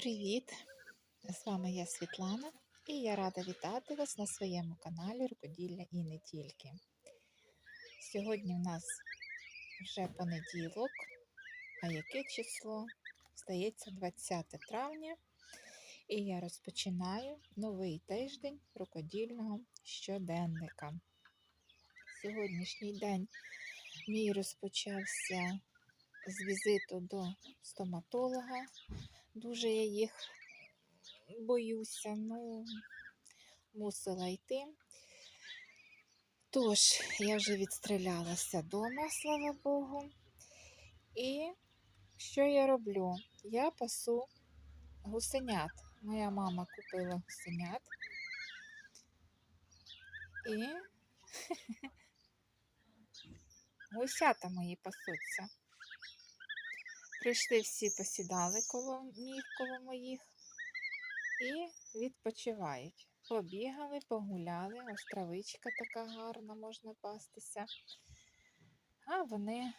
Привіт! З вами я Світлана і я рада вітати вас на своєму каналі Рукоділля і не тільки. Сьогодні в нас вже понеділок, а яке число? Здається, 20 травня, і я розпочинаю новий тиждень рукодільного щоденника. Сьогоднішній день мій розпочався з візиту до стоматолога. Дуже я їх боюся, ну, мусила йти. Тож, я вже відстрілялася вдома, слава Богу. І що я роблю? Я пасу гусенят. Моя мама купила гусенят. І гусята мої пасуться. Прийшли всі, посідали коло ніг, коло моїх і відпочивають. Побігали, погуляли, ось травичка така гарна, можна пастися. А вони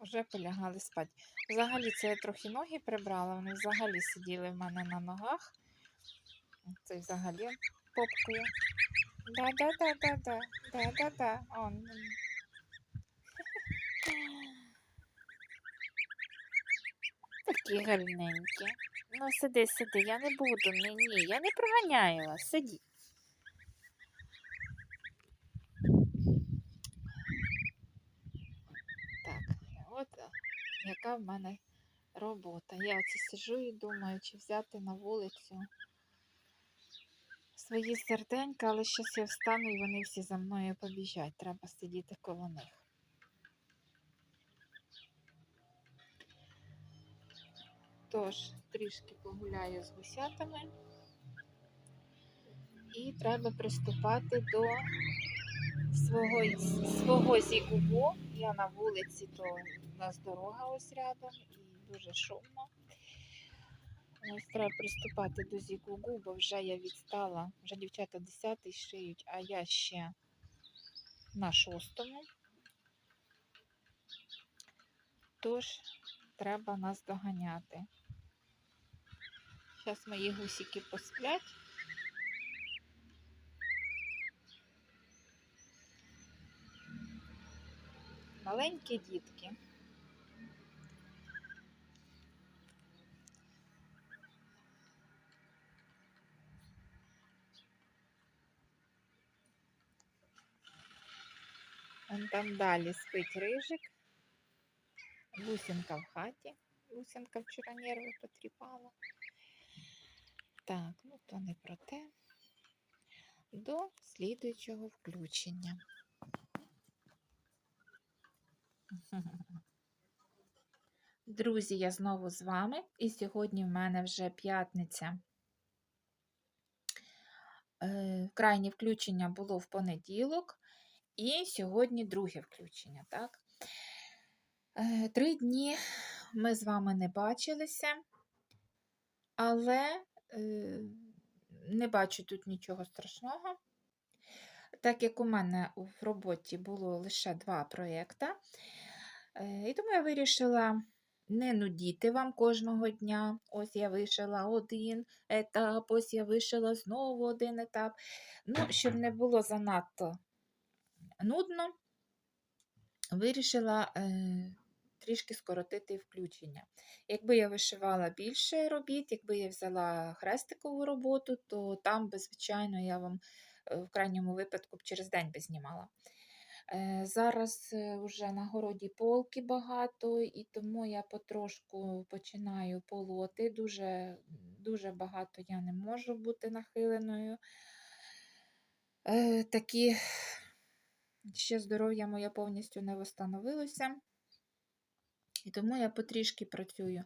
вже полягали спати. Взагалі, це я трохи ноги прибрала, вони взагалі сиділи в мене на ногах. Це взагалі попкою. Да-да-да-да-да, да-да-да. Такі гарненькі. Ну, сиди, сиди, я не буду. Ні, ні, я не проганяю вас, сиді. Так, от яка в мене робота. Я оце сижу і думаю, чи взяти на вулицю свої серденька, але щас я встану і вони всі за мною побіжать. Треба сидіти коло них. Тож, трішки погуляю з гусятами. І треба приступати до свого, свого зігубу. Я на вулиці, то у нас дорога ось рядом і дуже шумно. Ось треба приступати до зігугу, бо вже я відстала. Вже дівчата 10 шиють, а я ще на шостому. Тож, треба нас доганяти. Зараз мої гусики посплять. Маленькі дітки. Вон там далі спить рижик. Бусинка в хаті. Бусинка вчора нерви потріпала. Так, ну то не про те. До слідуючого включення. Друзі, я знову з вами, і сьогодні в мене вже п'ятниця. Е, Крайнє включення було в понеділок, і сьогодні друге включення. так? Е, Три дні ми з вами не бачилися, але не бачу тут нічого страшного. Так як у мене в роботі було лише два проєкти, е, і тому я вирішила не нудіти вам кожного дня. Ось я вишила один етап, ось я вишила знову один етап. Ну, щоб не було занадто нудно, вирішила е, трішки скоротити включення. Якби я вишивала більше робіт, якби я взяла хрестикову роботу, то там, звичайно, я вам е, в крайньому випадку б через день би знімала. Е, Зараз вже на городі полки багато, і тому я потрошку починаю полоти. Дуже, дуже багато я не можу бути нахиленою. Е, Такі ще здоров'я моє повністю не встановилося. І тому я потрішки працюю.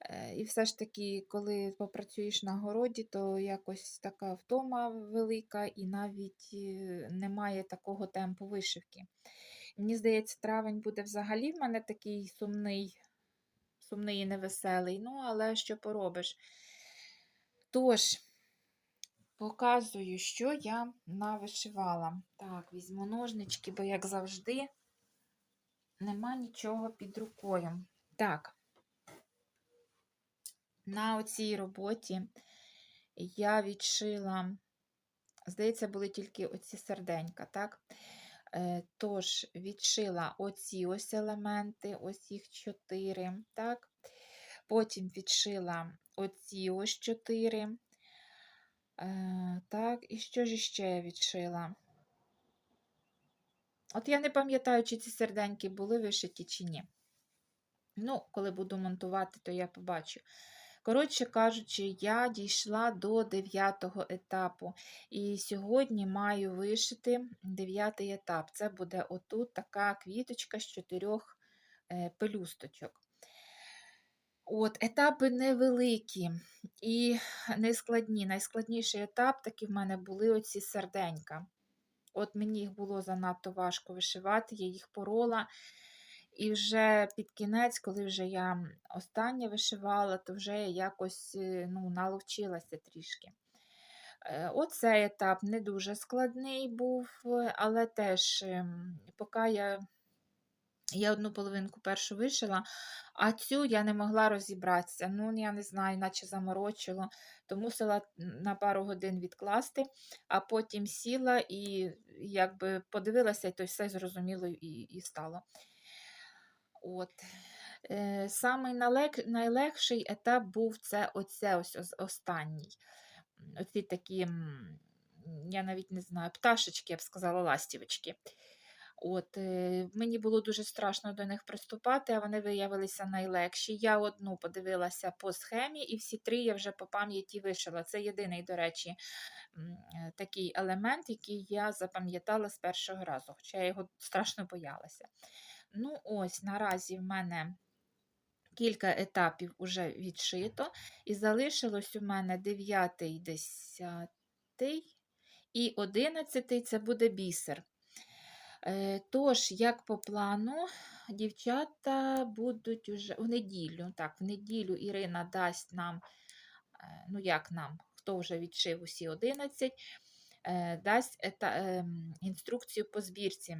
Е, І все ж таки, коли попрацюєш на городі, то якось така втома велика і навіть е, немає такого темпу вишивки. Мені здається, травень буде взагалі в мене такий сумний, сумний і невеселий, ну, але що поробиш. Тож, показую, що я навишивала. Так, візьму ножнички, бо, як завжди, нема нічого під рукою. Так. На оцій роботі я відшила, здається, були тільки оці серденька, так? Е, Тож, відшила оці ось елементи, ось їх чотири, так? Потім відшила оці ось чотири. Е, так, і що ж ще я відшила? От я не пам'ятаю, чи ці серденьки були вишиті, чи ні. Ну, коли буду монтувати, то я побачу. Коротше кажучи, я дійшла до дев'ятого етапу. І сьогодні маю вишити дев'ятий етап. Це буде отут така квіточка з чотирьох е, пелюсточок. От, Етапи невеликі і нескладні. Найскладніший етап таки в мене були оці серденька. От мені їх було занадто важко вишивати, я їх порола. І вже під кінець, коли вже я останнє вишивала, то вже я якось е, ну, наловчилася трішки. Е, Оцей етап не дуже складний був, але теж, ем, поки я я одну половинку першу вишила, а цю я не могла розібратися. Ну, я не знаю, наче заморочило, то мусила на пару годин відкласти, а потім сіла і якби подивилася, і то все зрозуміло і, і стало. От. Е, Самий налег, найлегший етап був це оце ось останній. Оці такі, я навіть не знаю, пташечки, я б сказала, ластівочки. От, е, Мені було дуже страшно до них приступати, а вони виявилися найлегші. Я одну подивилася по схемі, і всі три я вже по пам'яті вишила. Це єдиний, до речі, е, такий елемент, який я запам'ятала з першого разу, хоча я його страшно боялася. Ну, ось, наразі в мене кілька етапів уже відшито, і залишилось у мене 9, 10 і 11 це буде бісер. Е, Тож, як по плану, дівчата будуть уже в неділю. Так, в неділю Ірина дасть нам, е, ну як нам, хто вже відшив усі 11, е, дасть ем, інструкцію по збірці.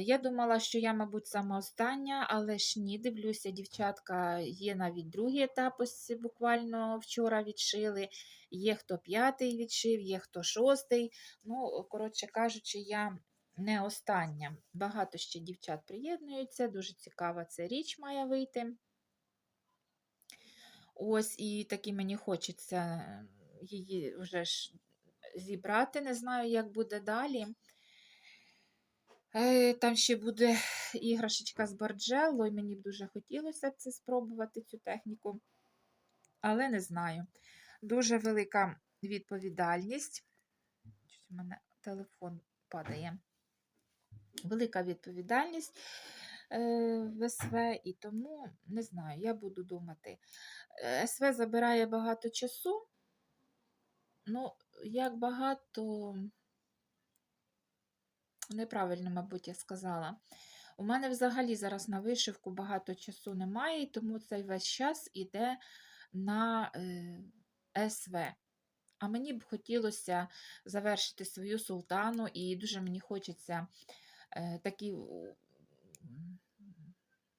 Я думала, що я, мабуть, сама остання, але ж ні, дивлюся, дівчатка, є навіть другий етап, ось буквально вчора відшили. Є хто п'ятий відшив, є хто шостий. Ну, коротше кажучи, я не остання. Багато ще дівчат приєднуються, дуже цікава ця річ має вийти. Ось, і таки мені хочеться її вже ж зібрати. Не знаю, як буде далі. Е, Там ще буде іграшечка з Барджелло, і мені б дуже хотілося це спробувати, цю техніку, але не знаю. Дуже велика відповідальність. Щось у мене телефон падає. Велика відповідальність е, в СВ, і тому не знаю, я буду думати. Е, СВ забирає багато часу. Ну, як багато. Неправильно, мабуть, я сказала. У мене взагалі зараз на вишивку багато часу немає, тому цей весь час іде на е, СВ. А мені б хотілося завершити свою султану, і дуже мені хочеться такі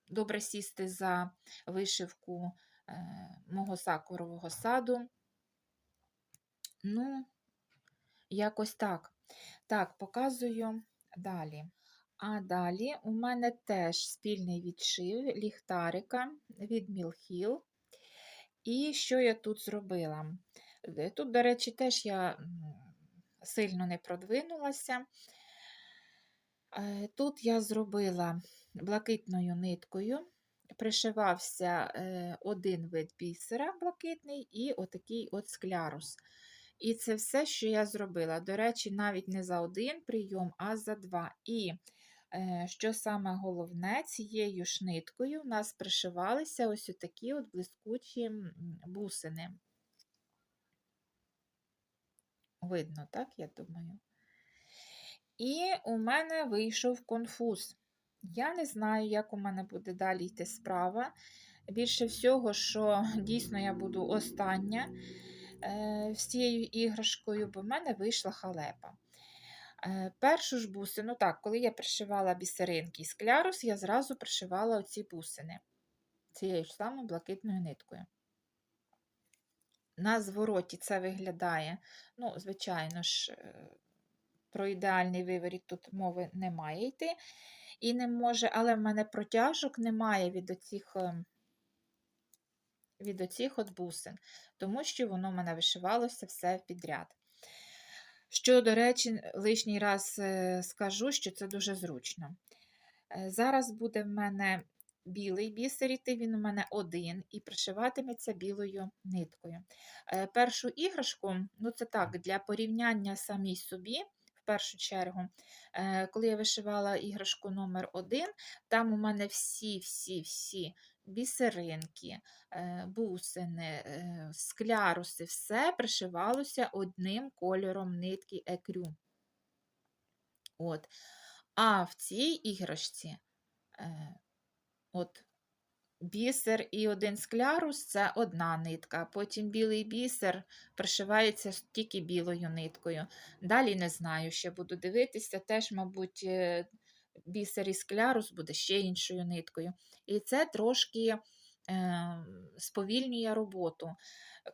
добре сісти за вишивку е, мого сакурового саду. Ну, якось так. Так, показую далі. А далі у мене теж спільний відшив ліхтарика від Мілхіл. І що я тут зробила? Е, Тут, до речі, теж я сильно не продвинулася. Е, Тут я зробила блакитною ниткою, пришивався е, один вид бісера блакитний і отакий от склярус. І це все, що я зробила. До речі, навіть не за один прийом, а за два. І е, що саме головне, цією ж ниткою у нас пришивалися ось такі от блискучі бусини. Видно, так, я думаю. І у мене вийшов конфуз. Я не знаю, як у мене буде далі йти справа. Більше всього, що дійсно я буду остання е, з цією іграшкою, бо в мене вийшла халепа. Е, першу ж бусину, так, коли я пришивала бісеринки з клярус, я зразу пришивала оці бусини цією ж самою блакитною ниткою. на звороті це виглядає, ну, звичайно ж, е, про ідеальний виворіт тут мови не має йти. І не може, але в мене протяжок немає від оцих, е, від оцих от бусин, тому що воно в мене вишивалося все підряд. Що, до речі, лишній раз е, скажу, що це дуже зручно. Е, Зараз буде в мене білий бісер іти, він у мене один і пришиватиметься білою ниткою. Першу іграшку, ну це так, для порівняння самій собі, першу чергу, е, коли я вишивала іграшку номер один, там у мене всі-всі-всі бісеринки, е, бусини, е, скляруси, все пришивалося одним кольором нитки екрю. От. А в цій іграшці от, бісер і один склярус це одна нитка, потім білий бісер пришивається тільки білою ниткою. Далі не знаю, ще буду дивитися, теж, мабуть, е, бісер і склярус буде ще іншою ниткою. І це трошки е, сповільнює роботу.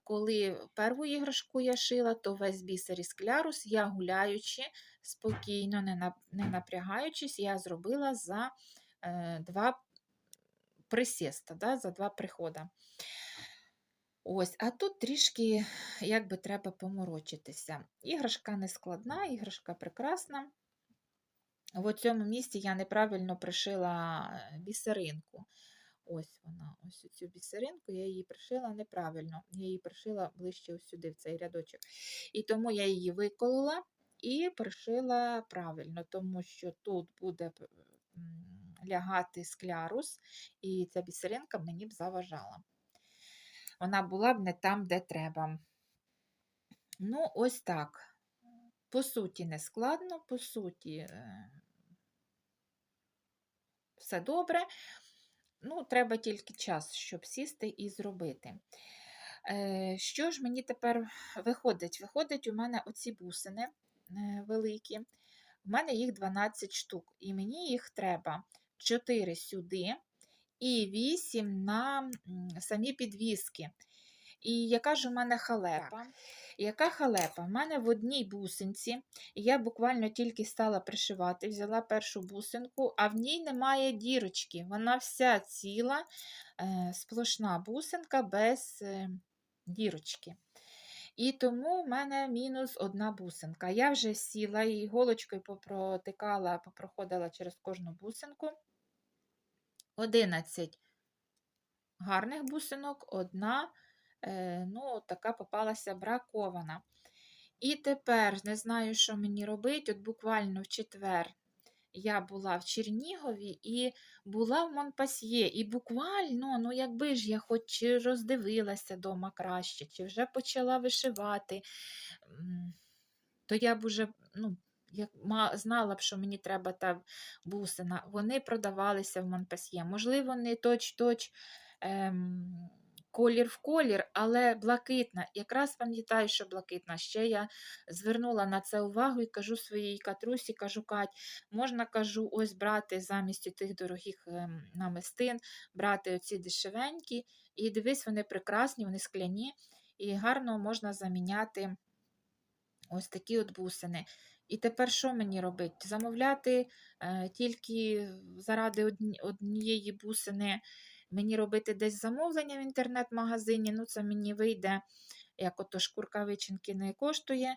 Коли перву іграшку я шила, то весь бісер і склярус я гуляючи, спокійно, не, напрягаючись, я зробила за е, два присіста, да, за два приходи. Ось, а тут трішки як би треба поморочитися. Іграшка не складна, іграшка прекрасна. В цьому місці я неправильно пришила е, бісеринку. Ось вона, ось цю бісеринку, я її пришила неправильно. Я її пришила ближче сюди, в цей рядочок. І тому я її виколола і пришила правильно, тому що тут буде лягати склярус, і ця бісеринка мені б заважала. Вона була б не там, де треба. Ну, ось так. По суті, не складно, по суті, е, все добре. Ну, треба тільки час, щоб сісти і зробити. Е, Що ж мені тепер виходить? Виходить, у мене оці бусини е, великі. У мене їх 12 штук, і мені їх треба 4 сюди і 8 на самі підвіски. І яка ж у мене халепа? Яка халепа? У мене в одній бусинці, я буквально тільки стала пришивати, взяла першу бусинку, а в ній немає дірочки. Вона вся ціла, е, сплошна бусинка без е, дірочки. І тому в мене мінус одна бусинка. Я вже сіла і іголочкою попротикала, попроходила через кожну бусинку. 11 гарних бусинок, одна, е, ну, така попалася бракована. І тепер не знаю, що мені робити. От буквально в четвер я була в Чернігові і була в Монпасьє. І буквально, ну якби ж я хоч роздивилася дома краще, чи вже почала вишивати, то я б уже ну, як знала б, що мені треба та бусина. Вони продавалися в Монпасьє. Можливо, не точ-точ. Ем, Колір в колір, але блакитна. Якраз пам'ятаю, що блакитна. Ще я звернула на це увагу і кажу своїй катрусі, кажу, Кать, можна кажу, ось брати замість тих дорогих ем, намистин, брати оці дешевенькі. І дивись, вони прекрасні, вони скляні, і гарно можна заміняти ось такі от бусини. І тепер що мені робити? Замовляти е, тільки заради одні- однієї бусини, мені робити десь замовлення в інтернет-магазині, ну це мені вийде, як ото шкурка вичинки не коштує,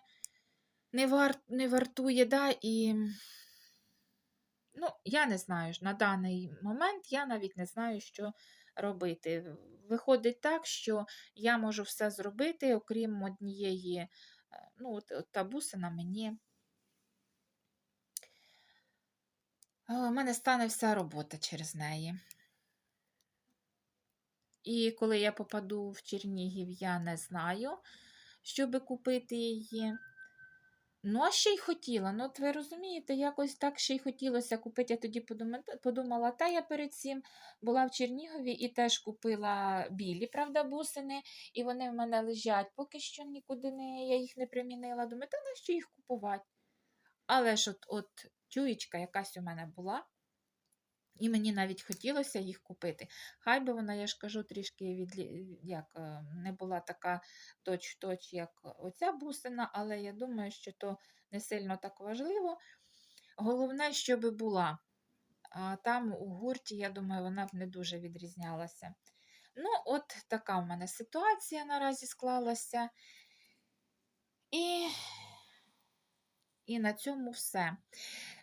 не, вар, не вартує, да, і ну, я не знаю на даний момент я навіть не знаю, що робити. Виходить так, що я можу все зробити, окрім однієї, ну, от, от та бусина мені. У мене стане вся робота через неї. І коли я попаду в Чернігів, я не знаю, щоб купити її. Ну, а ще й хотіла. Ну, от ви розумієте, якось так ще й хотілося купити. Я тоді подумала, та я перед цим була в Чернігові і теж купила білі, правда, бусини, і вони в мене лежать. Поки що нікуди не, я їх не примінила. Думаю, та нащо їх купувати? Але ж от, от тюєчка якась у мене була. І мені навіть хотілося їх купити. Хай би вона, я ж кажу, трішки відлі... як, е, не була така точ-точ, як оця бусина, але я думаю, що то не сильно так важливо. Головне, щоб була. А там у гурті, я думаю, вона б не дуже відрізнялася. Ну, от така в мене ситуація наразі склалася. І, І на цьому все.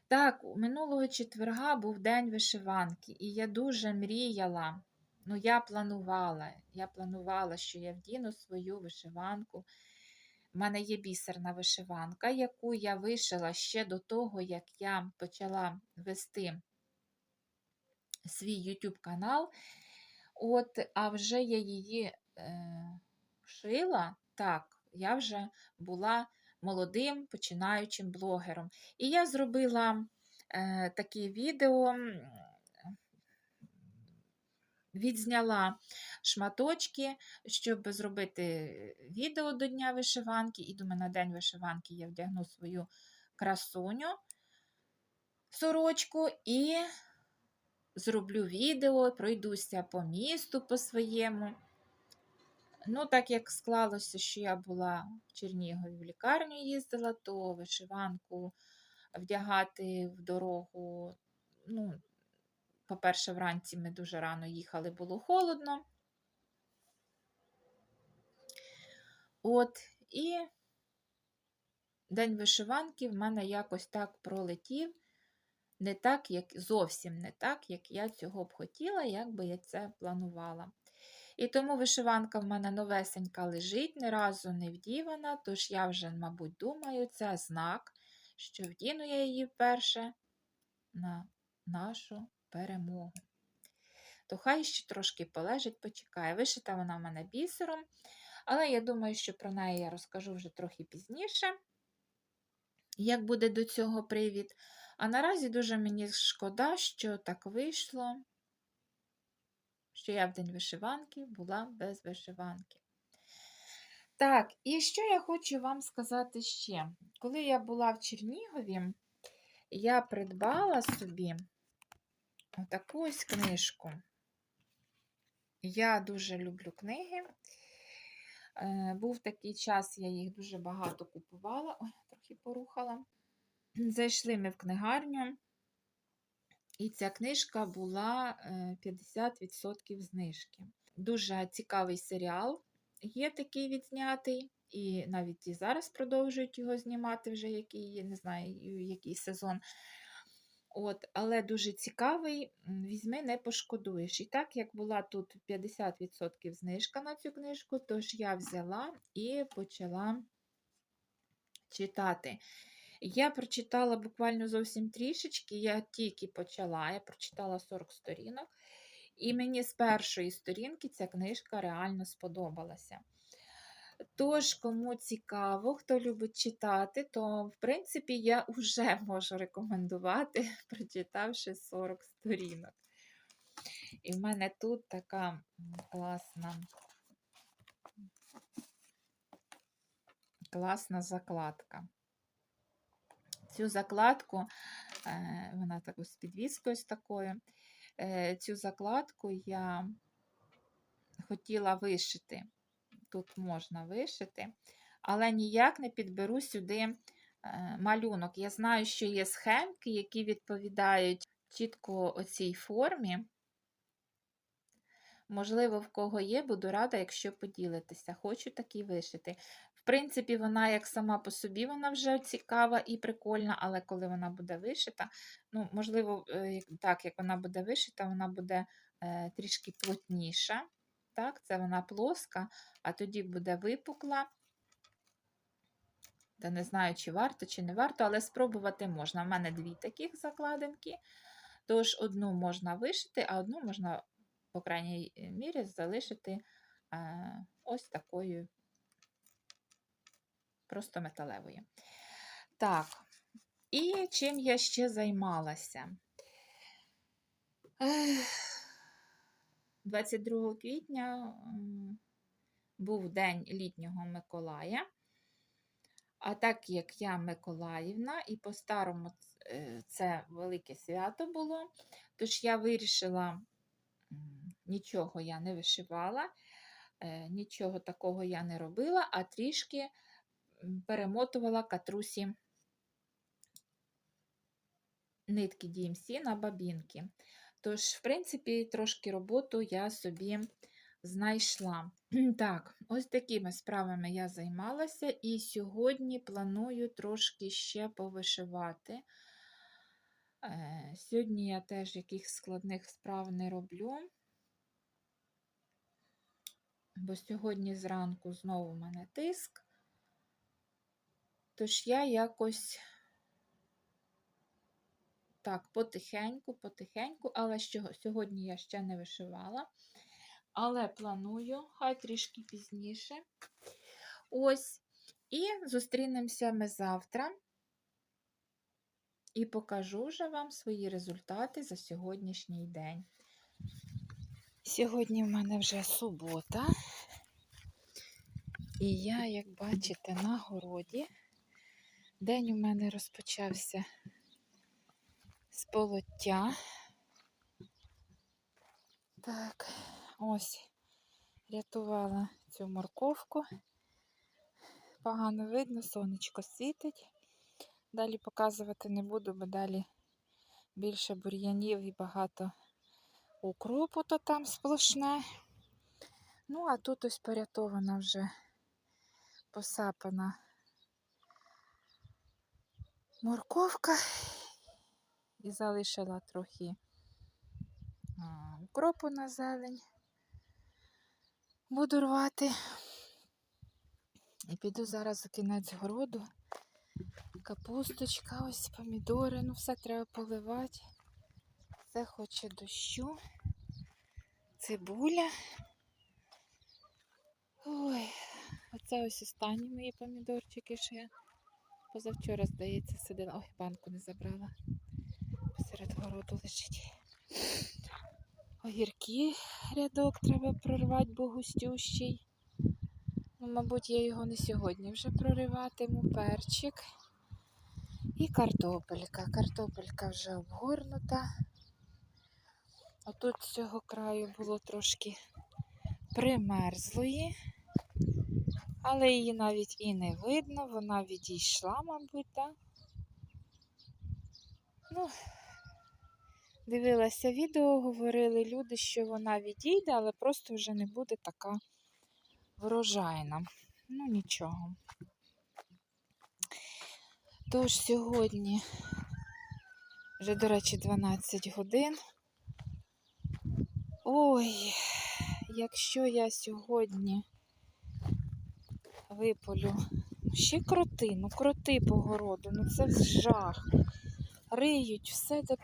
Так, минулого четверга був день вишиванки, і я дуже мріяла. Ну, я планувала, я планувала, що я вдіну свою вишиванку. У мене є бісерна вишиванка, яку я вишила ще до того, як я почала вести свій YouTube канал. От, а вже я її е, шила, так, я вже була молодим починаючим блогером. І я зробила е, такі відео, відзняла шматочки, щоб зробити відео до Дня вишиванки. І думаю, на День вишиванки я вдягну свою красуню, сорочку і зроблю відео, пройдуся по місту по своєму. Ну, так як склалося, що я була в Чернігові в лікарню їздила, то вишиванку вдягати в дорогу. Ну, по-перше, вранці ми дуже рано їхали, було холодно. От, і день вишиванки в мене якось так пролетів, не так, як зовсім не так, як я цього б хотіла, як би я це планувала. І тому вишиванка в мене новесенька лежить, ні разу не вдівана, тож я вже, мабуть, думаю, це знак, що вдіну я її вперше на нашу перемогу. То хай ще трошки полежить, почекає. Вишита вона в мене бісером, але я думаю, що про неї я розкажу вже трохи пізніше, як буде до цього привід. А наразі дуже мені шкода, що так вийшло що я в день вишиванки була без вишиванки. Так, і що я хочу вам сказати ще? Коли я була в Чернігові, я придбала собі таку ось книжку. Я дуже люблю книги. Е, був такий час, я їх дуже багато купувала, ой, трохи порухала. Зайшли ми в книгарню. І ця книжка була 50% е, знижки. Дуже цікавий серіал є такий відзнятий, і навіть і зараз продовжують його знімати вже який, не знаю, який сезон. От, Але дуже цікавий, візьми, не пошкодуєш. І так, як була тут 50% знижка на цю книжку, тож я взяла і почала читати. Я прочитала буквально зовсім трішечки, я тільки почала, я прочитала 40 сторінок, і мені з першої сторінки ця книжка реально сподобалася. Тож, кому цікаво, хто любить читати, то, в принципі, я вже можу рекомендувати, прочитавши 40 сторінок. І в мене тут така класна, класна закладка. Цю закладку, е, вона так з підвіскою такою. Е, цю закладку я хотіла вишити. Тут можна вишити, але ніяк не підберу сюди е, малюнок. Я знаю, що є схемки, які відповідають чітко оцій формі. Можливо, в кого є, буду рада, якщо поділитися. Хочу такі вишити принципі, вона як сама по собі, вона вже цікава і прикольна, але коли вона буде вишита, ну, можливо, е, так, як вона буде вишита, вона буде е, трішки плотніша. Так, Це вона плоска, а тоді буде випукла. Та не знаю, чи варто, чи не варто, але спробувати можна. У мене дві таких закладинки. Тож, одну можна вишити, а одну можна, по крайній мірі, залишити е, ось такою просто металевої. Так, і чим я ще займалася? 22 квітня був день літнього Миколая. А так як я Миколаївна, і по-старому е, це велике свято було. Тож я вирішила, нічого я не вишивала, е, нічого такого я не робила, а трішки перемотувала катрусі нитки DMC на бабінки. Тож, в принципі, трошки роботу я собі знайшла. Так, ось такими справами я займалася, і сьогодні планую трошки ще повишивати. Е, Сьогодні я теж якихось складних справ не роблю, бо сьогодні зранку знову в мене тиск. Тож я якось так, потихеньку, потихеньку, але сьогодні я ще не вишивала. Але планую, хай трішки пізніше. Ось. І зустрінемося ми завтра. І покажу вже вам свої результати за сьогоднішній день. Сьогодні в мене вже субота. І я, як бачите, на городі. День у мене розпочався з полоття. Так, ось рятувала цю морковку. Погано видно, сонечко світить. Далі показувати не буду, бо далі більше бур'янів і багато укропу то там сплошне. Ну, а тут ось порятована вже посапана морковка і залишила трохи укропу на зелень. Буду рвати. І піду зараз у кінець городу. Капусточка, ось помідори, ну все треба поливати. Все хоче дощу. Цибуля. Ой, оце ось останні мої помідорчики, я позавчора, здається, сидила. Ой, банку не забрала. Посеред городу лежить. Огірки рядок треба прорвати, бо густющий. Ну, мабуть, я його не сьогодні вже прориватиму. Перчик. І картопелька. Картопелька вже обгорнута. Отут з цього краю було трошки примерзлої, але її навіть і не видно, вона відійшла, мабуть, так? Ну, дивилася відео, говорили люди, що вона відійде, але просто вже не буде така врожайна. Ну, нічого. Тож сьогодні, вже, до речі, 12 годин. Ой, якщо я сьогодні виполю ще кроти, ну кроти по городу, ну це жах. Риють все, де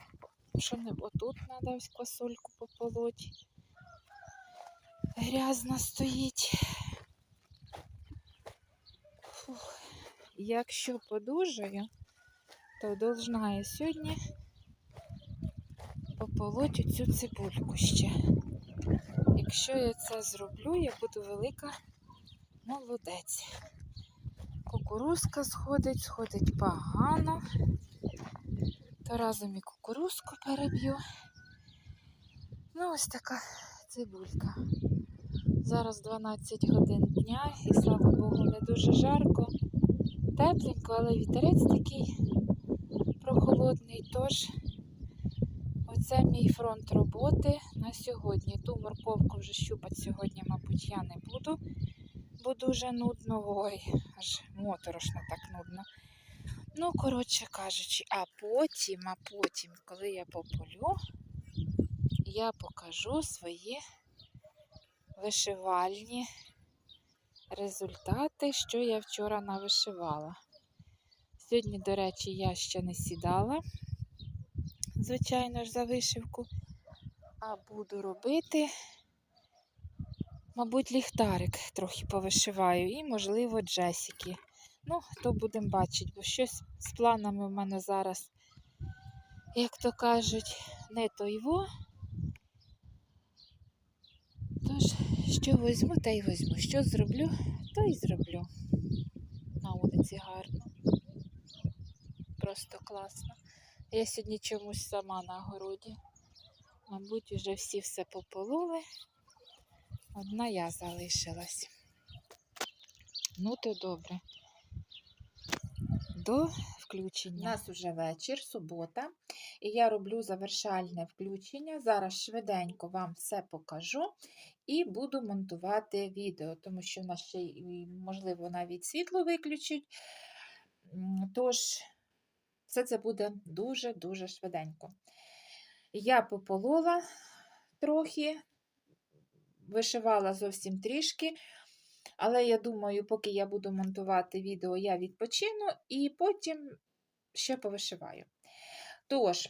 що не отут треба ось квасольку пополоть. Грязно стоїть. Фух. Якщо подужаю, то должна я сьогодні пополоть цю цибульку ще. Якщо я це зроблю, я буду велика молодець. Кукурузка сходить, сходить погано. То разом і кукурузку переб'ю. Ну, ось така цибулька. Зараз 12 годин дня і слава Богу, не дуже жарко. Тепленько, але вітерець такий прохолодний. Тож оце мій фронт роботи на сьогодні. Ту морковку вже щупати сьогодні, мабуть, я не буду, бо дуже нудно. Ой, аж моторошно так нудно. Ну, коротше кажучи, а потім, а потім, коли я пополю, я покажу свої вишивальні результати, що я вчора навишивала. Сьогодні, до речі, я ще не сідала, звичайно ж, за вишивку, а буду робити, мабуть, ліхтарик трохи повишиваю і, можливо, джесіки. Ну, то будемо бачити, бо щось з планами в мене зараз, як то кажуть, не тойво. Тож, що візьму, те й візьму. Що зроблю, то й зроблю. На вулиці гарно. Просто класно. Я сьогодні чомусь сама на городі. Мабуть, вже всі все попололи. Одна я залишилась. Ну, то добре. До включення. У нас уже вечір, субота, і я роблю завершальне включення. Зараз швиденько вам все покажу і буду монтувати відео, тому що в нас ще, можливо, навіть світло виключать. М, Тож, все це буде дуже-дуже швиденько. Я пополола трохи, вишивала зовсім трішки. Але я думаю, поки я буду монтувати відео, я відпочину і потім ще повишиваю. Тож,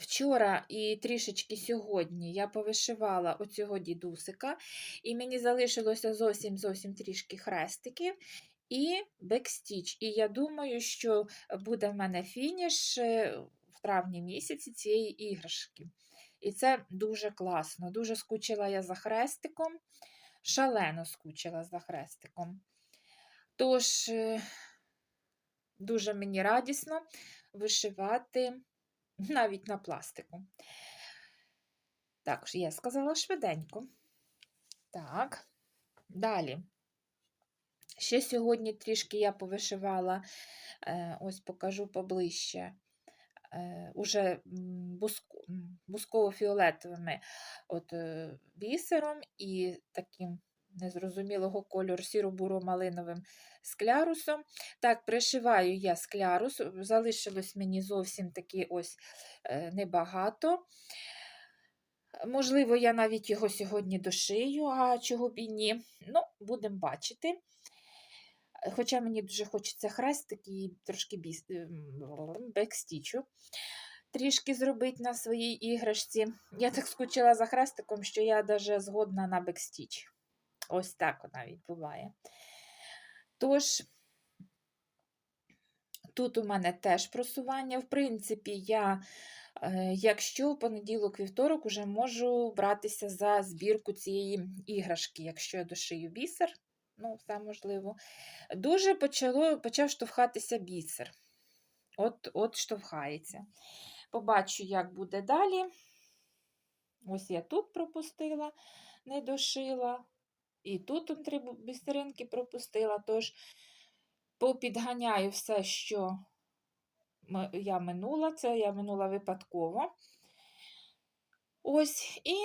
вчора і трішечки сьогодні я повишивала оцього дідусика, і мені залишилося зовсім зовсім трішки хрестиків і бекстіч. І я думаю, що буде в мене фініш е, в травні місяці цієї іграшки. І це дуже класно. Дуже скучила я за хрестиком шалено скучила за хрестиком. Тож, е, дуже мені радісно вишивати навіть на пластику. Так, я сказала швиденько. Так, далі. Ще сьогодні трішки я повишивала, е, ось покажу поближче, уже бусково-фіолетовими от, е, бісером і таким незрозумілого кольору сіро-буро-малиновим склярусом. Так, пришиваю я склярус, залишилось мені зовсім таки ось е, небагато. Можливо, я навіть його сьогодні дошию, а чого б і ні. Ну, будемо бачити. Хоча мені дуже хочеться хрестик і трошки біс... бекстічу трішки зробити на своїй іграшці. Я так скучила за хрестиком, що я навіть згодна на бекстіч. Ось так навіть буває. Тож, тут у мене теж просування. В принципі, я, е, якщо в понеділок вівторок, уже можу братися за збірку цієї іграшки, якщо я дошию бісер. Ну, все можливо. Дуже почало, почав штовхатися бісер. От, От штовхається. Побачу, як буде далі. Ось я тут пропустила, не дошила. І тут три бісеринки пропустила, тож попідганяю все, що я минула, це я минула випадково. Ось, і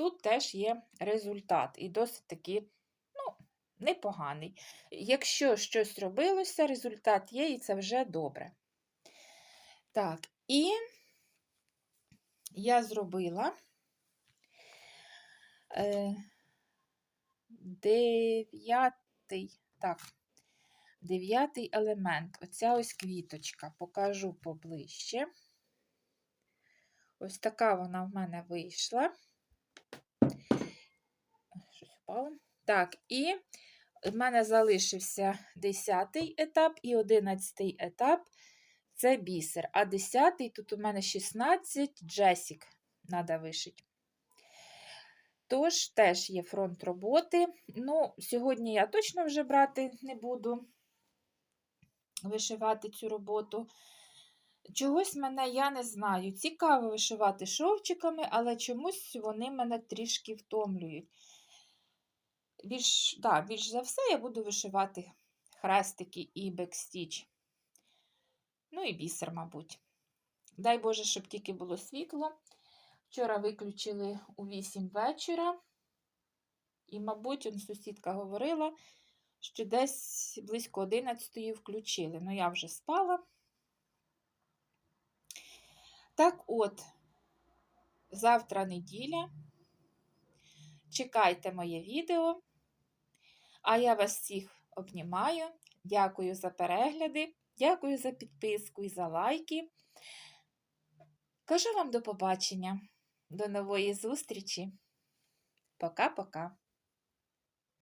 тут теж є результат, і досить таки, ну, непоганий. Якщо щось робилося, результат є, і це вже добре. Так, і я зробила е, дев'ятий, так, дев'ятий елемент. Оця ось квіточка, покажу поближче. Ось така вона в мене вийшла. Впало. Так, і в мене залишився 10 етап і 11 етап це бісер. А 10 тут у мене 16 джесік треба вишити. Тож, теж є фронт роботи. Ну, сьогодні я точно вже брати не буду вишивати цю роботу. Чогось мене я не знаю. Цікаво вишивати шовчиками, але чомусь вони мене трішки втомлюють. Більш, да, більш за все, я буду вишивати хрестики і бекстіч. Ну і бісер, мабуть. Дай Боже, щоб тільки було світло. Вчора виключили у 8 вечора. І, мабуть, он сусідка говорила, що десь близько 11 включили. Ну, я вже спала. Так от, завтра неділя. Чекайте моє відео. А я вас всіх обнімаю. Дякую за перегляди. Дякую за підписку і за лайки. Кажу вам до побачення, до нової зустрічі. Пока-пока.